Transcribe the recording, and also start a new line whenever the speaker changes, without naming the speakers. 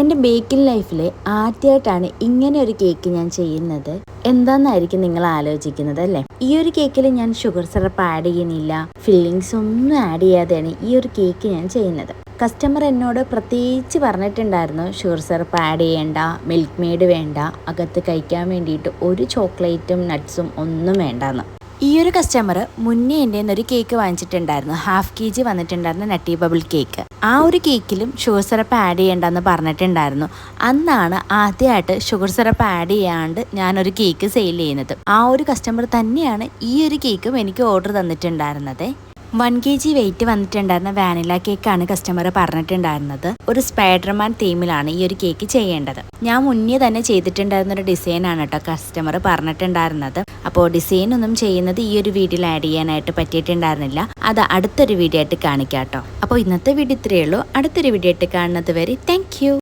എന്റെ ബേക്കിംഗ് ലൈഫിൽ ആദ്യമായിട്ടാണ് ഇങ്ങനെ ഒരു കേക്ക് ഞാൻ ചെയ്യുന്നത്. എന്താണെന്നായിരിക്കും നിങ്ങൾ ആലോചിക്കുന്നത് അല്ലേ? ഈ ഒരു കേക്കിൽ ഞാൻ ഷുഗർ സിറപ്പ് ആഡ് ചെയ്യുന്നില്ല. ഫില്ലിങ്സ് ഒന്നും ആഡ് ചെയ്യാതെയാണ് ഈ ഒരു കേക്ക് ഞാൻ ചെയ്യുന്നത്. കസ്റ്റമർ എന്നോട് പ്രത്യേകിച്ച് പറഞ്ഞിട്ടുണ്ടായിരുന്നു ഷുഗർ സിറപ്പ് ആഡ് ചെയ്യേണ്ട മിൽക്ക് മെയ്ഡ് വേണ്ട അകത്ത് കഴിക്കാൻ വേണ്ടിയിട്ട് ഒരു ചോക്ലേറ്റും നട്ട്സും ഒന്നും വേണ്ടെന്ന്. ഈ ഒരു കസ്റ്റമർ മുന്നേ എന്റെ ഒരു കേക്ക് വാങ്ങിച്ചിട്ടുണ്ടായിരുന്നു. ഹാഫ് കെ ജി വന്നിട്ടുണ്ടായിരുന്നു നട്ടി ബബിൾ കേക്ക് ആ ഒരു കേക്കിലും ഷുഗർ സിറപ്പ് ആഡ് ചെയ്യേണ്ടെന്ന് പറഞ്ഞിട്ടുണ്ടായിരുന്നു. അന്നാണ് ആദ്യമായിട്ട് ഷുഗർ സിറപ്പ് ആഡ് ചെയ്യാണ്ട് ഞാനൊരു കേക്ക് സെയിൽ ചെയ്യുന്നത്. ആ ഒരു കസ്റ്റമർ തന്നെയാണ് ഈ ഒരു കേക്കും എനിക്ക് ഓർഡർ തന്നിട്ടുണ്ടായിരുന്നത്. വൺ കെ ജി വെയിറ്റ് വന്നിട്ടുണ്ടായിരുന്ന വാനില കേക്കാണ് കസ്റ്റമർ പറഞ്ഞിട്ടുണ്ടായിരുന്നത്. ഒരു സ്പൈഡർമാൻ തീമിലാണ് ഈ ഒരു കേക്ക് ചെയ്യേണ്ടത്. ഞാൻ മുന്നേ തന്നെ ചെയ്തിട്ടുണ്ടായിരുന്ന ഒരു ഡിസൈനാണ് കേട്ടോ കസ്റ്റമർ പറഞ്ഞിട്ടുണ്ടായിരുന്നത്. അപ്പോൾ ഡിസൈൻ ഒന്നും ചെയ്യുന്നത് ഈ ഒരു വീഡിയോയിൽ ആഡ് ചെയ്യാനായിട്ട് പറ്റിയിട്ടുണ്ടായിരുന്നില്ല. അത് അടുത്തൊരു വീഡിയോ ആയിട്ട് കാണിക്കാം കേട്ടോ അപ്പോൾ ഇന്നത്തെ വീഡിയോ ഇത്രയേ ഉള്ളൂ. അടുത്തൊരു വീഡിയോ ആയിട്ട് കാണുന്നത് വരെ താങ്ക്